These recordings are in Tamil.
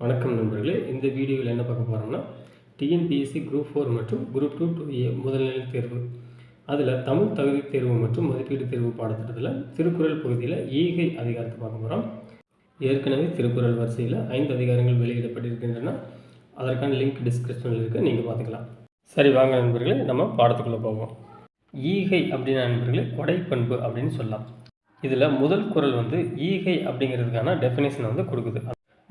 வணக்கம் நண்பர்களே. இந்த வீடியோவில் என்ன பார்க்க போகிறோம்னா டிஎன்பிஎஸ்சி குரூப் ஃபோர் மற்றும் குரூப் டூ டூ ஏ முதல்நிலை தேர்வு. அதில் தமிழ் தகுதி தேர்வு மற்றும் மதிப்பீடு தேர்வு பாடத்திட்டத்தில் திருக்குறள் பகுதியில் ஈகை அதிகாரத்தை பார்க்க போகிறோம் ஏற்கனவே திருக்குறள் வரிசையில் ஐந்து அதிகாரங்கள் வெளியிடப்பட்டிருக்கின்றன. அதற்கான லிங்க் டிஸ்கிரிப்ஷனில் இருக்குது நீங்கள் பார்த்துக்கலாம். சரி வாங்க நண்பர்களே. நம்ம பாடத்துக்குள்ளே போவோம். ஈகை அப்படின்னா நண்பர்களே? கொடைப்பண்பு அப்படின்னு சொல்லலாம். இதில் முதல் குறள் வந்து ஈகை அப்படிங்கிறதுக்கான டெஃபினேஷனை வந்து கொடுக்குது.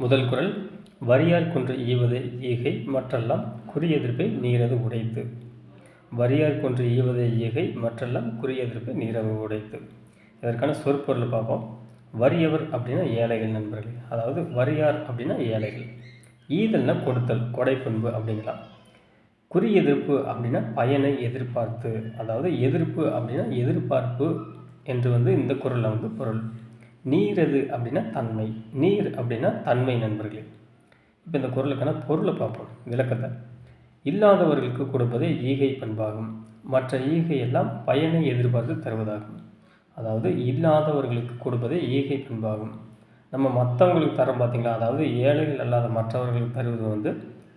முதல் குரல் வரியார் கொன்று ஈவதை ஈகை மற்றெல்லாம் குறியெதிர்ப்பை நீரது உடைத்து. வரியார் கொன்று ஈவதை ஈகை மற்றெல்லாம் குறியெதிர்ப்பை நீரது உடைத்து. இதற்கான சொற்பொருள் பார்ப்போம். வறியவர் அப்படின்னா ஏழைகள் நண்பர்களே. அதாவது வரியார் அப்படின்னா ஏழைகள். ஈதல்னா கொடுத்தல் கொடைப்பண்பு அப்படிங்கலாம். குறி எதிர்ப்பு அப்படின்னா பயனை எதிர்பார்த்து. அதாவது எதிர்ப்பு அப்படின்னா எதிர்பார்ப்பு என்று வந்து இந்த குரலில் வந்து பொருள். நீரது அப்படின்னா தன்மை நீர் அப்படின்னா தன்மை நண்பர்களே. இப்போ இந்த குரலுக்கான பொருளை பார்ப்போம் விளக்கத்தை. இல்லாதவர்களுக்கு கொடுப்பதே ஈகை பண்பாகும். மற்ற ஈகை எல்லாம் பயனை எதிர்பார்த்து தருவதாகும். அதாவது இல்லாதவர்களுக்கு கொடுப்பதே ஈகை பண்பாகும். நம்ம மற்றவங்களுக்கு தரம் பார்த்திங்களா அதாவது ஏழைகள் அல்லாத மற்றவர்களுக்கு தருவது வந்து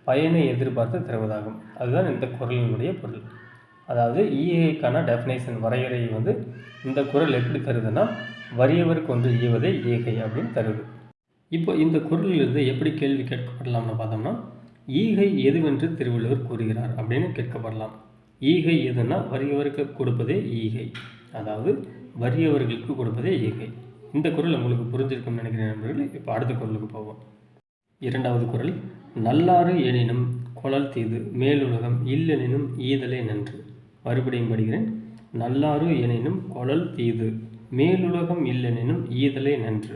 பயனை எதிர்பார்த்து தருவதாகும். அதுதான் இந்த குரலினுடைய பொருள். அதாவது ஈகைக்கான டெஃபினேஷன் வரையறை வந்து இந்த குரல் எப்படி தருதுன்னா வறியவருக்கு ஒன்று ஈவதே ஈகை அப்படின்னு தருது. இப்போ இந்த குரலிலிருந்து எப்படி கேள்வி கேட்கப்படலாம்னு பார்த்தோம்னா ஈகை எதுவென்று திருவள்ளுவர் கூறுகிறார் அப்படின்னு கேட்கப்படலாம். ஈகை எதுனா வறியவருக்கு கொடுப்பதே ஈகை. அதாவது வறியவர்களுக்கு கொடுப்பதே ஈகை இந்த குரல் உங்களுக்கு புரிஞ்சிருக்கும்னு நினைக்கிறேன் நண்பர்கள். இப்போ அடுத்த குரலுக்கு போவோம். இரண்டாவது குரல் நல்லாறு எனினும் குழல் தீது மேலுலகம் இல்லெனினும் ஈதலே நன்று. மறுபடியும் படிக்கிறேன். நல்லாறு எனினும் கொழல் தீது மேலுலகம் இல்லெனினும் ஈதலே நன்று.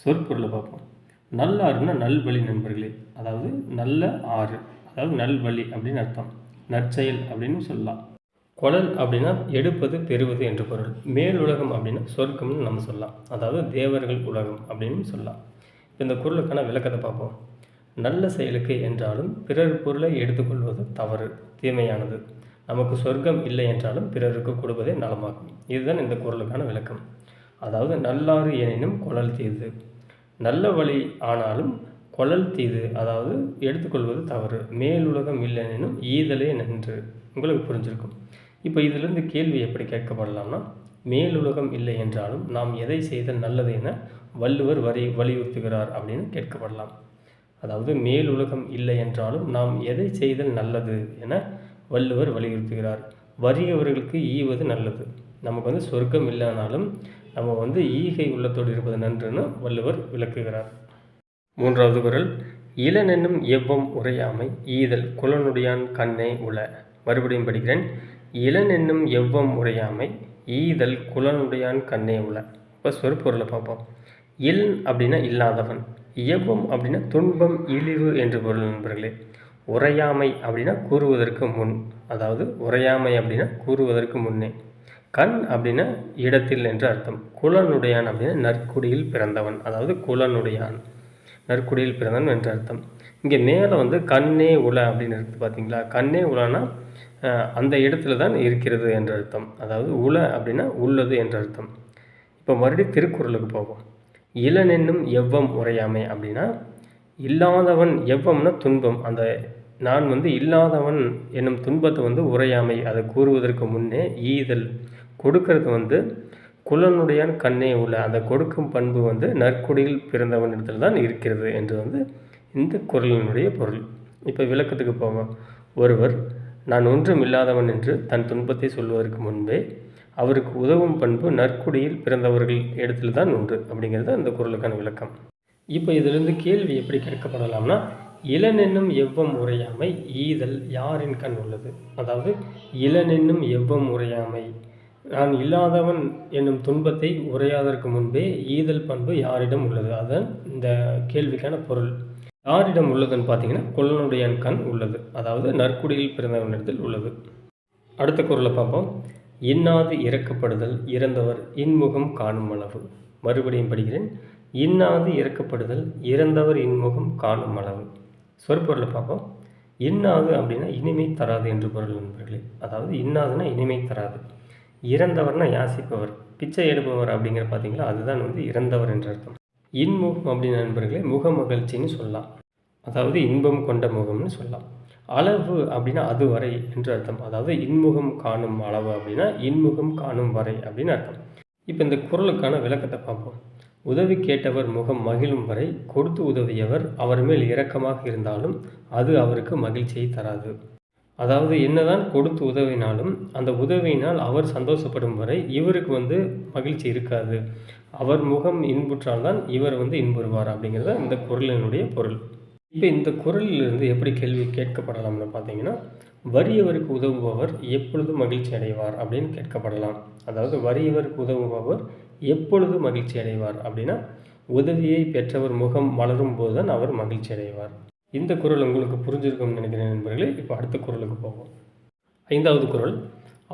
சொற்பொருளை பார்ப்போம். நல்லாறுனா நல்வழி நண்பர்களே. அதாவது நல்ல ஆறு அதாவது நல்வழி அப்படின்னு அர்த்தம். நற்செயல் அப்படின்னு சொல்லலாம். குழல் அப்படின்னா எடுப்பது பெறுவது என்ற பொருள். மேலுலகம் அப்படின்னா சொர்க்கம்னு நம்ம சொல்லலாம். அதாவது தேவர்கள் உலகம் அப்படின்னு சொல்லலாம். இப்போ இந்த குரலுக்கான விளக்கத்தை பார்ப்போம். நல்ல செயலுக்கு என்றாலும் பிறர் பொருளை எடுத்துக்கொள்வது தவறு தீமையானது. நமக்கு சொர்க்கம் இல்லை என்றாலும் பிறருக்கு கொடுப்பதே நலமாகும். இதுதான் இந்த குரலுக்கான விளக்கம். அதாவது நல்லாறு எனினும் குழல் தீது. நல்ல வழி ஆனாலும் குழல் தீது. அதாவது எடுத்துக்கொள்வது தவறு. மேலுலகம் இல்லைனும் ஈதலே நன்று. உங்களுக்கு புரிஞ்சிருக்கும். இப்போ இதிலிருந்து கேள்வி எப்படி கேட்கப்படலாம்னா மேலுலகம் இல்லை என்றாலும் நாம் எதை செய்தல் நல்லது என வள்ளுவர் வரி வலியுறுத்துகிறார் அப்படின்னு கேட்கப்படலாம். அதாவது மேலுலகம் இல்லை என்றாலும் நாம் எதை செய்தல் நல்லது என வள்ளுவர் வலியுறுத்துகிறார். வறியவர்களுக்கு ஈவது நல்லது. நமக்கு வந்து சொர்க்கம் இல்லைனாலும் நம்ம வந்து ஈகை உள்ளத்தோடு இருப்பது நன்றுன்னு வள்ளுவர் விளக்குகிறார். மூன்றாவது குரல் இளனென்னும் எவ்வம் உரையாமை ஈதல் குலனுடையான் கண்ணே உள. மறுபடியும் படிக்கிறேன். இளனென்னும் எவ்வம் உரையாமை ஈதல் குலனுடையான் கண்ணே உள. இப்போ சொற்பொருளை பார்ப்போம். இல் அப்படின்னா இல்லாதவன். எவ்வம் அப்படின்னா துன்பம் இழிவு என்று பொருள் நண்பர்களே. உரையாமை அப்படின்னா கூறுவதற்கு முன் அதாவது உரையாமை அப்படின்னா கூறுவதற்கு முன்னே. கண் அப்படின்னா இடத்தில் என்று அர்த்தம். குலனுடையான் அப்படின்னா நற்குடியில் பிறந்தவன் அதாவது குலனுடையான் நற்குடியில் பிறந்தவன் என்று அர்த்தம். இங்கே மேலே வந்து கண்ணே உல அப்படின்னு இருக்குது பார்த்தீங்களா கண்ணே உலனா அந்த இடத்துல தான் இருக்கிறது என்ற அர்த்தம். அதாவது உல அப்படின்னா உள்ளது என்ற அர்த்தம். இப்போ மறுபடியும் திருக்குறளுக்கு போவோம். இளனென்னும் எவ்வம் உரையாமை அப்படின்னா இல்லாதவன் எவ்வம்னா துன்பம். அந்த நான் வந்து இல்லாதவன் என்னும் துன்பத்தை வந்து உரையாமை அதை கூறுவதற்கு முன்னே ஈதல் கொடுக்கறது வந்து குலனுடையான் கண்ணே உள்ள. அந்த கொடுக்கும் பண்பு வந்து நற்குடியில் பிறந்தவனிடத்தில் தான் இருக்கிறது என்று வந்து இந்த குரலினுடைய பொருள். இப்போ விளக்கத்துக்கு போவோம். ஒருவர் நான் ஒன்றும் இல்லாதவன் என்று தன் துன்பத்தை சொல்வதற்கு முன்பே அவருக்கு உதவும் பண்பு நற்குடியில் பிறந்தவர்கள் இடத்துல தான் உண்டு. அப்படிங்கிறது அந்த குரலுக்கான விளக்கம். இப்போ இதிலிருந்து கேள்வி எப்படி கேட்கப்படலாம்னா இளனென்னும் எவ்வம் உரையாமை ஈதல் யாரின் கண் உள்ளது? அதாவது இளனென்னும் எவ்வம் உரையாமை. நான் இல்லாதவன் என்னும் துன்பத்தை உரையாதற்கு முன்பே ஈதல் பண்பு யாரிடம் உள்ளது? அதுதான் இந்த கேள்விக்கான பொருள். யாரிடம் உள்ளதுன்னு பார்த்தீங்கன்னா கொல்லனுடைய கண் உள்ளது. அதாவது நற்குடியில் பிறந்தவனிடத்தில் உள்ளது. அடுத்த குரலை பார்ப்போம். இன்னாது இறக்கப்படுதல் இறந்தவர் இன்முகம் காணும் அளவு. மறுபடியும் படிக்கிறேன். இன்னாது இறக்கப்படுதல் இறந்தவர் இன்முகம் காணும் அளவு. சொற்பொருளை பார்ப்போம். இன்னாது அப்படின்னா இனிமை தராது என்று பொருள் நண்பர்களே. அதாவது இன்னாதுன்னா இனிமை தராது. இறந்தவர்னா யாசிப்பவர் பிச்சை எடுப்பவர் அப்படிங்கிற பார்த்தீங்களா? அதுதான் வந்து இறந்தவர் என்ற அர்த்தம். இன்முகம் அப்படின்னு நண்பர்களே முக மகிழ்ச்சின்னு சொல்லலாம். அதாவது இன்பம் கொண்ட முகம்னு சொல்லலாம். அளவு அப்படின்னா அது வரை என்று அர்த்தம். அதாவது இன்முகம் காணும் அளவு அப்படின்னா இன்முகம் காணும் வரை அப்படின்னு அர்த்தம். இப்போ இந்த குரலுக்கான விளக்கத்தை பார்ப்போம். உதவி கேட்டவர் முகம் மகிழும் வரை கொடுத்து உதவியவர் அவர் மேல் இரக்கமாக இருந்தாலும் அது அவருக்கு மகிழ்ச்சியை தராது. அதாவது என்னதான் கொடுத்து உதவினாலும் அந்த உதவியினால் அவர் சந்தோஷப்படும் வரை இவருக்கு வந்து மகிழ்ச்சி இருக்காது. அவர் முகம் இன்புற்றால்தான் இவர் வந்து இன்புறுவார் அப்படிங்கிறத இந்த குரலினுடைய பொருள். இப்போ இந்த குரலிலிருந்து எப்படி கேள்வி கேட்கப்படலாம்னு பார்த்தீங்கன்னா வறியவருக்கு உதவுபவர் எப்பொழுது மகிழ்ச்சி அடைவார் அப்படின்னு கேட்கப்படலாம். அதாவது வறியவருக்கு உதவுபவர் எப்பொழுது மகிழ்ச்சி அடைவார் அப்படின்னா உதவியை பெற்றவர் முகம் மலரும் போதுதான் அவர் மகிழ்ச்சி அடைவார். இந்த குரல் உங்களுக்கு புரிஞ்சிருக்கும்னு நினைக்கிறேன் நண்பர்களே. இப்போ அடுத்த குரலுக்கு போவோம். ஐந்தாவது குரல்.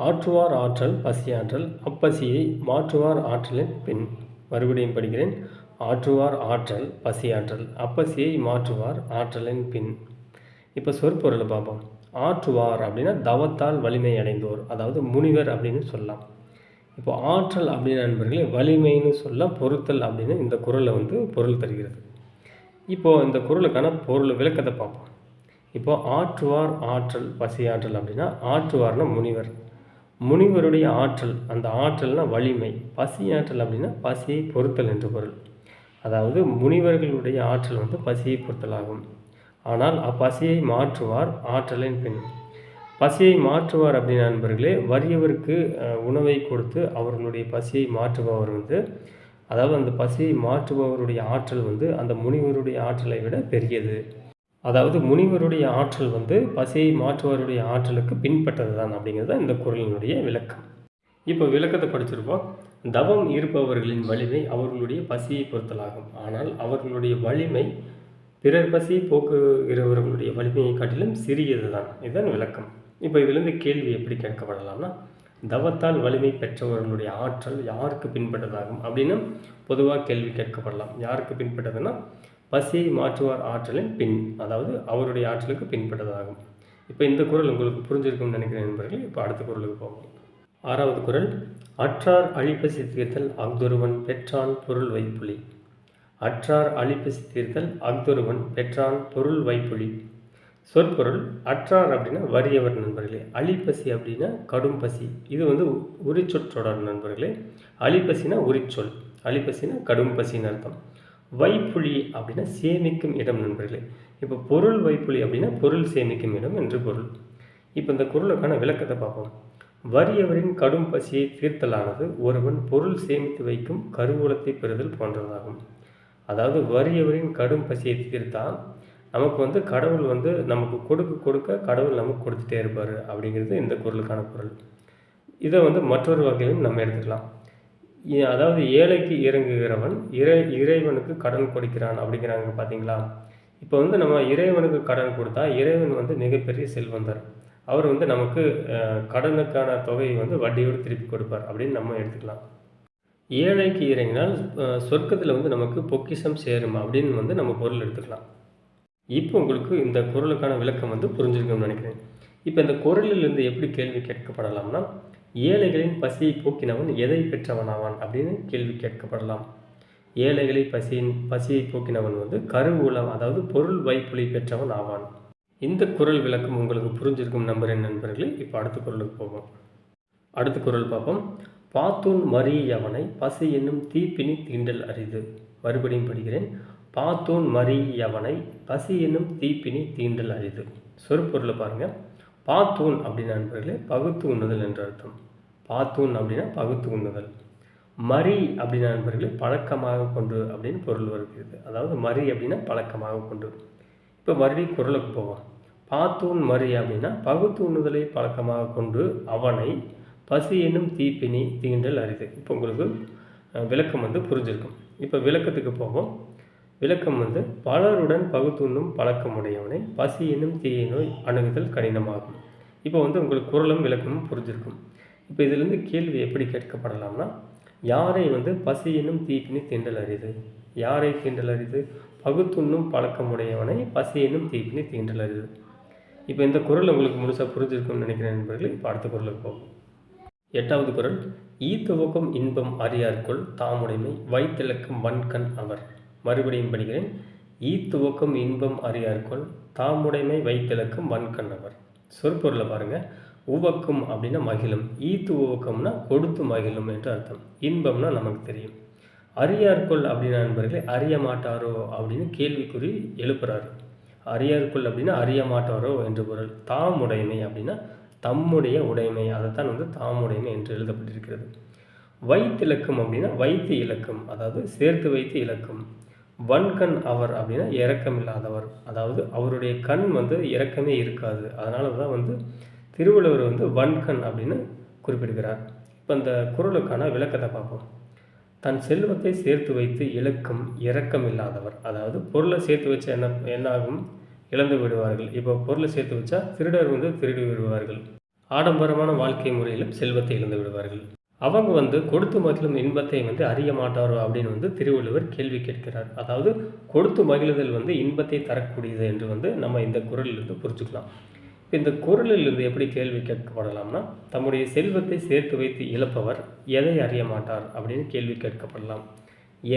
ஆற்றுவார் ஆற்றல் பசியாற்றல் அப்பசியை மாற்றுவார் ஆற்றலின் பின். மறுபடியும் படிக்கிறேன். ஆற்றுவார் ஆற்றல் பசியாற்றல் அப்பசியை மாற்றுவார் ஆற்றலின் பின். இப்போ சொற்பொருளை பார்ப்போம். ஆற்றுவார் அப்படின்னா தவத்தால் வலிமை அடைந்தோர். அதாவது முனிவர் அப்படின்னு சொல்லலாம். இப்போ ஆற்றல் அப்படின்னு நண்பர்களே வலிமைன்னு சொல்ல பொருத்தல் அப்படின்னு இந்த குரலை வந்து பொருள் தருகிறது. இப்போது இந்த குரலுக்கான பொருள் விளக்கத்தை பார்ப்போம். இப்போ ஆற்றுவார் ஆற்றல் பசியாற்றல் அப்படின்னா ஆற்றுவார்னா முனிவர். முனிவருடைய ஆற்றல் அந்த ஆற்றல்னா வலிமை. பசியாற்றல் அப்படின்னா பசியை பொருத்தல் என்று பொருள். அதாவது முனிவர்களுடைய ஆற்றல் வந்து பசியை பொறுத்தலாகும் ஆனால் அப்பசியை மாற்றுவார் ஆற்றலின் பின். பசியை மாற்றுவார் அப்படின்னு நண்பர்களே வறியவருக்கு உணவை கொடுத்து அவர்களுடைய பசியை மாற்றுபவர் வந்து அதாவது அந்த பசியை மாற்றுபவருடைய ஆற்றல் வந்து அந்த முனிவருடைய ஆற்றலை விட பெரியது. அதாவது முனிவருடைய ஆற்றல் வந்து பசியை மாற்றுவருடைய ஆற்றலுக்கு பின்பற்றது தான் அப்படிங்கிறது இந்த குரலினுடைய விளக்கம். இப்போ விளக்கத்தை படிச்சிருப்போம். தவம் இருப்பவர்களின் வலிமை அவர்களுடைய பசியை பொறுத்தலாகும். ஆனால் அவர்களுடைய வலிமை பிறர் பசி போக்குகிறவர்களுடைய வலிமையை காட்டிலும் சிறியது தான் இதுதான் விளக்கம். இப்போ இதிலிருந்து கேள்வி எப்படி கேட்கப்படலாம்னா தவத்தால் வலிமை பெற்றவர்களுடைய ஆற்றல் யாருக்கு பின்பற்றதாகும்? அப்படின்னு பொதுவாக கேள்வி கேட்கப்படலாம். யாருக்கு பின்பற்றதுன்னா பசியை மாற்றுவார் ஆற்றலின் பின் அதாவது அவருடைய ஆற்றலுக்கு பின்பற்றதாகும். இப்போ இந்த குரல் உங்களுக்கு புரிஞ்சிருக்கும்னு நினைக்கிறேன் நண்பர்கள். இப்போ அடுத்த குரலுக்கு போவோம். ஆறாவது குரல் அற்றார் அழிப்பசி தீர்த்தல் அஃதொருவன் பெற்றான் பொருள் வைப்புலி. அற்றார் அழிப்பசி தீர்த்தல் அஃதொருவன் பெற்றான் பொருள் வைப்புலி. சொற்பொருள் அற்றார் அப்படின்னா வறியவர் நண்பர்களே அழிப்பசி அப்படின்னா கடும் பசி. இது வந்து உரிச்சொற்றொடர் நண்பர்களே. அழிப்பசினா உரிச்சொல் அழிப்பசினா கடும் பசின்னு அர்த்தம். வைப்புலி அப்படின்னா சேமிக்கும் இடம் நண்பர்களே. இப்போ பொருள் வைப்புலி அப்படின்னா பொருள் சேமிக்கும் இடம் என்று பொருள். இப்போ இந்த குரலுக்கான விளக்கத்தை பார்ப்போம். வறியவரின் கடும் பசியை தீர்த்தலானது ஒருவன் பொருள் சேமித்து வைக்கும் கருவூலத்தை பெறுதல் போன்றதாகும். அதாவது வறியவரின் கடும் பசியை தீர்த்தால் நமக்கு வந்து கடவுள் வந்து நமக்கு கொடுக்க கொடுக்க கடவுள் நமக்கு கொடுத்துட்டே இருப்பார் அப்படிங்கிறது இந்த குரலுக்கான பொருள் இதை வந்து மற்றொரு வகையிலும் நம்ம எடுத்துக்கலாம். அதாவது ஏழைக்கு இறங்குகிறவன் இறை இறைவனுக்கு கடன் கொடுக்கிறான் அப்படிங்கிறாங்க பார்த்தீங்களா? இப்போ வந்து நம்ம இறைவனுக்கு கடன் கொடுத்தா இறைவன் வந்து மிகப்பெரிய செல்வந்தர். அவர் வந்து நமக்கு கடனுக்கான தொகையை வந்து வட்டியோடு திருப்பி கொடுப்பார் அப்படின்னு நம்ம எடுத்துக்கலாம். ஏழைக்கு இறங்கினால் சொர்க்கத்தில் வந்து நமக்கு பொக்கிஷம் சேரும் அப்படின்னு வந்து நம்ம பொருள் எடுத்துக்கலாம். இப்போ உங்களுக்கு இந்த குரலுக்கான விளக்கம் வந்து புரிஞ்சிருக்கும்னு நினைக்கிறேன். இப்போ இந்த குரலிலிருந்து எப்படி கேள்வி கேட்கப்படலாம்னா ஏழைகளின் பசியை போக்கினவன் எதை பெற்றவனாவான் அப்படின்னு கேள்வி கேட்கப்படலாம். ஏழைகளை பசியின் பசியை போக்கினவன் வந்து கருவூலம் அதாவது பொருள் வைப்புலி பெற்றவன் ஆவான். இந்த குரல் விளக்கம் உங்களுக்கு புரிஞ்சிருக்கும் நம்புகிறேன் நண்பர்களே. இப்போ அடுத்த குரலுக்கு போவோம். அடுத்த குரல் பார்ப்போம். பாத்தூன் மறியவனை பசி என்னும் தீப்பினி தீண்டல் அரிது. மறுபடியும் படிக்கிறேன். பாத்தூன் மறியவனை பசி என்னும் தீப்பினி தீண்டல் அரிது. சொற்பொருளை பாருங்கள் பாத்தூன் அப்படின்னு நண்பர்களே பகுத்து உண்ணுதல் என்ற அர்த்தம். பாத்தூன் அப்படின்னா பகுத்து உண்ணுதல். மரி அப்படின்னு நண்பர்களே பழக்கமாக கொண்டு அப்படின்னு பொருள் வருகிறது. அதாவது மரி அப்படின்னா பழக்கமாக கொண்டு. இப்போ மறுபடியும் குரலுக்கு போவோம். பாத்தூன் மரி அப்படின்னா பகுத்து உண்ணுதலை பழக்கமாக கொண்டு அவனை பசி என்னும் தீப்பினி தீண்டல் அரிது. இப்போ உங்களுக்கு விளக்கம் வந்து புரிஞ்சிருக்கும். இப்போ விளக்கத்துக்கு போவோம். விளக்கம் வந்து பலருடன் பகுத்துண்ணும் பழக்கமுடையவனை பசி என்னும் தீய நோய் அணுகுதல் கடினமாகும். இப்போ வந்து உங்களுக்கு குரலும் விளக்கமும் புரிஞ்சிருக்கும். இப்போ இதிலிருந்து கேள்வி எப்படி கேட்கப்படலாம்னா யாரை வந்து பசி என்னும் தீப்பினி தீண்டல் அரிது? யாரை தீண்டல் அரிது? பகுத்துண்ணும் பழக்கமுடையவனை பசி என்னும் தீப்பினி தீண்டல் அரிது. இப்போ இந்த குரல் உங்களுக்கு முழுசாக புரிஞ்சிருக்கும்னு நினைக்கிறேன் என்பதில் இப்போ அடுத்த குரலுக்கு போகும் எட்டாவது குரல் ஈ துவக்கம் இன்பம் அறியார்க்குள் தாமுடைமை வைத்திலக்கும் வன்கண் அவர். மறுபடியும் படிக்கிறேன். ஈத்துவக்கம் இன்பம் அறியார்கொள் தாமுடைமை வைத்திலக்கும் வன்கண்ணவர். சொற்பொருளை பாருங்கள் உவக்கும் அப்படின்னா மகிழும். ஈத்து உவக்கம்னா கொடுத்து மகிழும் என்று அர்த்தம். இன்பம்னா நமக்கு தெரியும். அரியார்கொள் அப்படின்னா நண்பர்களே அறிய மாட்டாரோ அப்படின்னு கேள்விக்குறி எழுப்புறாரு. அரியார்கொள் அப்படின்னா அறிய மாட்டாரோ என்று பொருள். தாம் உடைமை அப்படின்னா தம்முடைய உடைமை அதைத்தான் வந்து தாமுடைமை என்று எழுதப்பட்டிருக்கிறது. வைத்திலக்கம் அப்படின்னா வைத்து இலக்கம் அதாவது சேர்த்து வைத்து இலக்கம் வன்கண் அவர் அப்படின்னா இறக்கம் இல்லாதவர் அதாவது அவருடைய கண் வந்து இறக்கமே இருக்காது. அதனால தான் வந்து திருவள்ளுவர் வந்து வன்கண் அப்படின்னு குறிப்பிடுகிறார். இப்போ இந்த குரலுக்கான விளக்கத்தை பார்ப்போம். தன் செல்வத்தை சேர்த்து வைத்து இழக்கும் இறக்கம் இல்லாதவர் அதாவது பொருளை சேர்த்து வச்சா என்ன என்ன ஆகும் இழந்து விடுவார்கள். இப்போ பொருளை சேர்த்து வச்சா திருடர் வந்து திருடி விடுவார்கள். ஆடம்பரமான வாழ்க்கை முறையிலும் செல்வத்தை இழந்து விடுவார்கள். அவங்க வந்து கொடுத்து மகிழும் இன்பத்தை வந்து அறிய மாட்டாரோ அப்படின்னு வந்து திருவள்ளுவர் கேள்வி கேட்கிறார். அதாவது கொடுத்து மகிழுதல் வந்து இன்பத்தை தரக்கூடியது என்று வந்து நம்ம இந்த குரலிலிருந்து புரிஞ்சுக்கலாம். இந்த குரலிலிருந்து எப்படி கேள்வி கேட்கப்படலாம்னா தம்முடைய செல்வத்தை சேர்த்து வைத்து இழப்பவர் எதை அறிய மாட்டார் அப்படின்னு கேள்வி கேட்கப்படலாம்.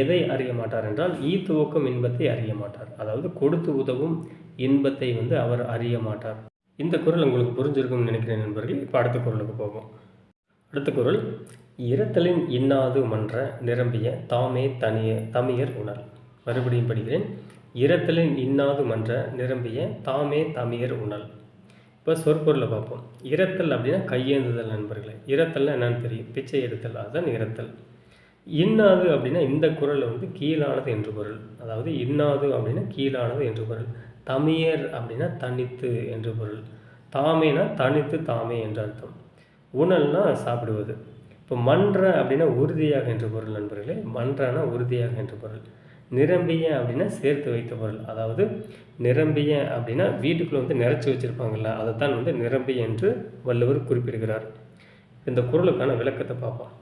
எதை அறிய மாட்டார் என்றால் ஈ துவக்கும் இன்பத்தை அறிய மாட்டார். அதாவது கொடுத்து உதவும் இன்பத்தை வந்து அவர் அறிய மாட்டார். இந்த குரல் உங்களுக்கு புரிஞ்சிருக்கும்னு நினைக்கிறேன் நண்பர்கள். இப்போ அடுத்த குரலுக்கு போகும் அடுத்த குரல் இரத்தலின் இன்னாது மன்ற நிரம்பிய தாமே தனிய தமியர் உணர். மறுபடியும் படிக்கிறேன் இரத்தலின் இன்னாது மன்ற நிரம்பிய தாமே தமியர் உணல் இப்போ சொற்பொருளை பார்ப்போம். இரத்தல் அப்படின்னா கையேந்துதல் நண்பர்களே. இரத்தல்னா என்னன்னு தெரியும். பிச்சை எடுத்தல். அதுதான் இரத்தல் இன்னாது அப்படின்னா இந்த குரலில் வந்து கீழானது என்று பொருள். அதாவது இன்னாது அப்படின்னா கீழானது என்று பொருள். தமியர் அப்படின்னா தனித்து என்று பொருள். தாமேனா தனித்து தாமே என்று அர்த்தம். உணல்னா சாப்பிடுவது. இப்போ மன்ற அப்படின்னா உறுதியாக என்று பொருள் நண்பர்களே மன்றனா உறுதியாக என்று பொருள். நிரம்பிய அப்படின்னா சேர்த்து வைத்த பொருள். அதாவது நிரம்பிய அப்படின்னா வீட்டுக்குள்ளே வந்து நிறச்சி வச்சுருப்பாங்கள்ல அதை தான் வந்து நிரம்பிய என்று வள்ளுவர் குறிப்பிடுகிறார். இந்த குரலுக்கான விளக்கத்தை பார்ப்போம்.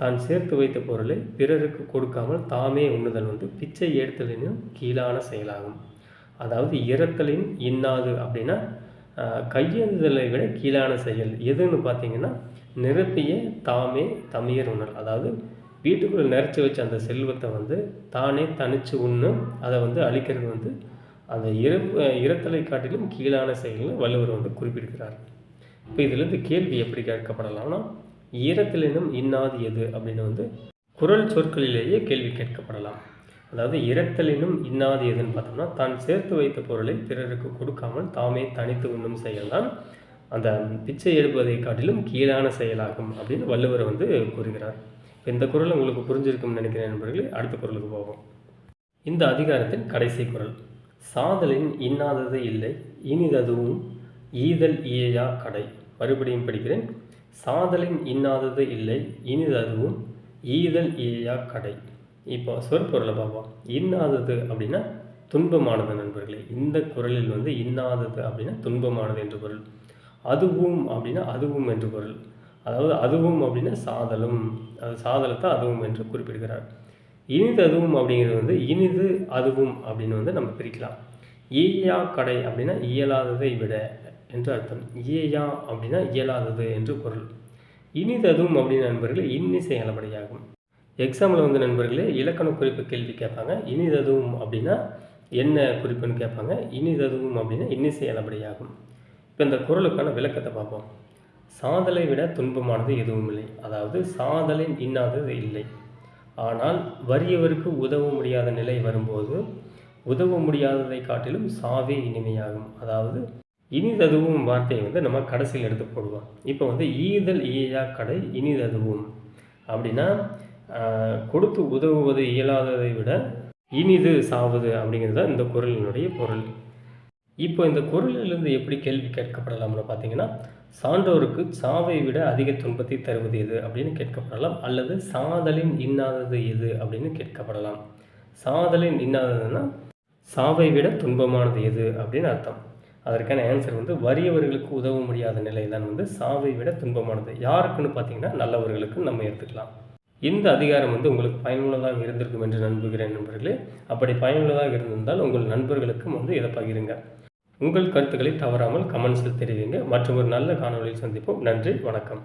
தான் சேர்த்து வைத்த பொருளை பிறருக்கு கொடுக்காமல் தாமே உண்ணுதல் வந்து பிச்சை ஏடுத்தலினும் கீழான செயலாகும். அதாவது இறத்தலின் இன்னாது அப்படின்னா கையெழுதலை விட கீழான செயல். எதுன்னு பார்த்தீங்கன்னா நிரப்பிய தாமே தமியர் உணர். அதாவது வீட்டுக்குள்ளே நிறச்சி வச்ச அந்த செல்வத்தை வந்து தானே தனித்து உண்ணு அதை வந்து அழிக்கிறது வந்து அந்த இறப்பு இரத்தலை காட்டிலும் கீழான செயல்னு வள்ளுவர் வந்து குறிப்பிடுகிறார். இப்போ இதிலிருந்து கேள்வி எப்படி கேட்கப்படலாம்னா ஈரத்திலினும் இன்னாது எது அப்படின்னு வந்து குரல் சொற்களிலேயே கேள்வி கேட்கப்படலாம். அதாவது இறத்தலினும் இன்னாது எதுன்னு பார்த்தோம்னா தான் சேர்த்து வைத்த பொருளை பிறருக்கு கொடுக்காமல் தாமே தனித்து உண்ணும் செயல்தான். அந்த பிச்சை எடுப்பதை காட்டிலும் கீழான செயலாகும் அப்படின்னு வள்ளுவர் வந்து கூறுகிறார். இந்த குரல் உங்களுக்கு புரிஞ்சிருக்கும்னு நினைக்கிறேன் நண்பர்களே. அடுத்த குரலுக்கு போவோம். இந்த அதிகாரத்தின் கடைசி குரல். சாதலின் இன்னாதது இல்லை இனிததுவும் ஈதல் ஈயா கடை. மறுபடியும் படிக்கிறேன். சாதலின் இன்னாதது இல்லை இனிததுவும் ஈதல் ஈயா கடை. இப்போ சொற்பொருளை பார்ப்போம். இன்னாதது அப்படின்னா துன்பமானது நண்பர்களே. இந்த குரலில் வந்து இன்னாதது அப்படின்னா துன்பமானது என்று பொருள். அதுவும் அப்படின்னா அதுவும் என்று பொருள். அதாவது அதுவும் அப்படின்னா சாதலும். அது சாதலத்தை அதுவும் என்று குறிப்பிடுகிறார். இனிது அதுவும் அப்படிங்கிறது வந்து இனிது அதுவும் அப்படின்னு வந்து நம்ம பிரிக்கலாம். ஈயா கடை அப்படின்னா இயலாததை விட என்று அர்த்தம். ஈயா அப்படின்னா இயலாதது என்று பொருள். இனிது அதுவும் அப்படின்னு நண்பர்களே இன்னிசை அளபடியாகும். எக்ஸாமில் வந்து நண்பர்களே இலக்கண குறிப்பு கேள்வி கேட்பாங்க. இனிததுவும் அப்படின்னா என்ன குறிப்புன்னு கேட்பாங்க. இனிததுவும் அப்படின்னா இன்னிசை அளபடியாகும் இப்போ இந்த குரலுக்கான விளக்கத்தை பார்ப்போம். சாதலை விட துன்பமானது எதுவும் இல்லை. அதாவது சாதலை இன்னாதது இல்லை. ஆனால் வறியவருக்கு உதவ முடியாத நிலை வரும்போது உதவ முடியாததை காட்டிலும் சாவே இனிமையாகும். அதாவது இனிததுவும் வார்த்தையை வந்து நம்ம கடைசியில் எடுத்து போடுவோம். இப்போ வந்து ஈதல் ஈயா கடை இனிததுவும் அப்படின்னா கொடுத்து உதவுவது இயலாததை விட இனிது சாவது அப்படிங்கிறது தான் இந்த குரலினுடைய பொருள். இப்போ இந்த குரலிலிருந்து எப்படி கேள்வி கேட்கப்படலாம்னு பார்த்தீங்கன்னா சான்றோருக்கு சாவை விட அதிக துன்பத்தை தருவது எது அப்படின்னு கேட்கப்படலாம் அல்லது சாதலின் இன்னாதது எது அப்படின்னு கேட்கப்படலாம். சாதலின் இன்னாததுன்னா சாவை விட துன்பமானது எது அப்படின்னு அர்த்தம். அதற்கான ஆன்சர் வந்து வறியவர்களுக்கு உதவ முடியாத நிலை தான் வந்து சாவை விட துன்பமானது. யாருக்குன்னு பார்த்தீங்கன்னா நல்லவர்களுக்கு நம்ம எடுத்துக்கலாம். இந்த அதிகாரம் வந்து உங்களுக்கு பயனுள்ளதாக இருந்திருக்கும் என்று நம்புகிறேன் நண்பர்களே. அப்படி பயனுள்ளதாக இருந்திருந்தால் உங்கள் நண்பர்களுக்கும் வந்து இதை பகிருங்க. உங்கள் கருத்துக்களை தவறாமல் கமெண்ட்ஸில் தெரிவிங்க. மற்றும் ஒரு நல்ல காணொலியில் சந்திப்போம். நன்றி வணக்கம்.